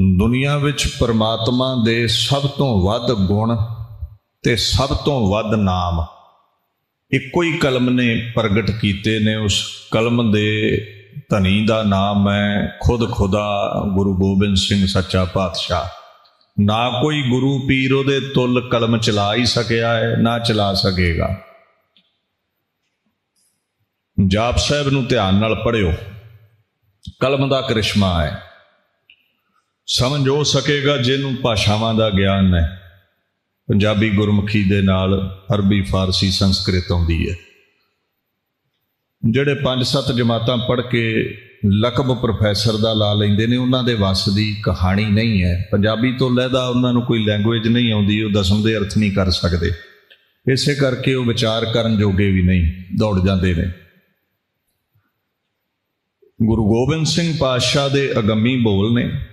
ਦੁਨੀਆ ਵਿੱਚ ਪਰਮਾਤਮਾ ਦੇ ਸਭ ਤੋਂ ਵੱਧ ਗੁਣ ਤੇ ਸਭ ਤੋਂ ਵੱਧ ਨਾਮ। ਇੱਕੋ ਹੀ ਕਲਮ ਨੇ ਪ੍ਰਗਟ ਕੀਤੇ ਨੇ। ਉਸ ਕਲਮ ਦੇ ਧਨੀ ਦਾ ਨਾਮ ਹੈ ਖੁਦ ਖੁਦਾ ਗੁਰੂ ਗੋਬਿੰਦ ਸਿੰਘ ਸੱਚਾ ਪਾਤਸ਼ਾਹ। ਨਾ ਕੋਈ ਗੁਰੂ ਪੀਰ ਉਹਦੇ ਤੁਲ ਕਲਮ ਚਲਾ ਹੀ ਸਕਿਆ ਹੈ, ਨਾ ਚਲਾ ਸਕੇਗਾ। ਜਾਪ ਸਾਹਿਬ ਨੂੰ ਧਿਆਨ ਨਾਲ ਪੜਿਓ ਕਲਮ ਦਾ ਕ੍ਰਿਸ਼ਮਾ ਹੈ। ਸਮਝ ਹੋ ਸਕੇਗਾ ਜਿਹਨੂੰ ਭਾਸ਼ਾਵਾਂ ਦਾ ਗਿਆਨ ਹੈ। ਪੰਜਾਬੀ ਗੁਰਮੁਖੀ ਦੇ ਨਾਲ ਅਰਬੀ, ਫਾਰਸੀ ਸੰਸਕ੍ਰਿਤ ਆਉਂਦੀ ਹੈ। ਜਿਹੜੇ ਪੰਜ ਸੱਤ ਜਮਾਤਾਂ ਪੜ੍ਹ ਕੇ ਲਕਬ ਪ੍ਰੋਫੈਸਰ ਦਾ ਲਾ ਲੈਂਦੇ ਨੇ, ਉਹਨਾਂ ਦੇ ਵੱਸ ਦੀ ਕਹਾਣੀ ਨਹੀਂ ਹੈ। ਪੰਜਾਬੀ ਤੋਂ ਲਹਿਦਾ ਉਹਨਾਂ ਨੂੰ ਕੋਈ ਲੈਂਗੁਏਜ ਨਹੀਂ ਆਉਂਦੀ, ਉਹ ਦਸਮ ਦੇ ਅਰਥ ਨਹੀਂ ਕਰ ਸਕਦੇ। ਇਸੇ ਕਰਕੇ ਉਹ ਵਿਚਾਰ ਕਰਨ ਜੋਗੇ ਵੀ ਨਹੀਂ, ਦੌੜ ਜਾਂਦੇ ਨੇ। ਗੁਰੂ ਗੋਬਿੰਦ ਸਿੰਘ ਪਾਤਸ਼ਾਹ ਦੇ ਅਗੰਮੀ ਬੋਲ ਨੇ।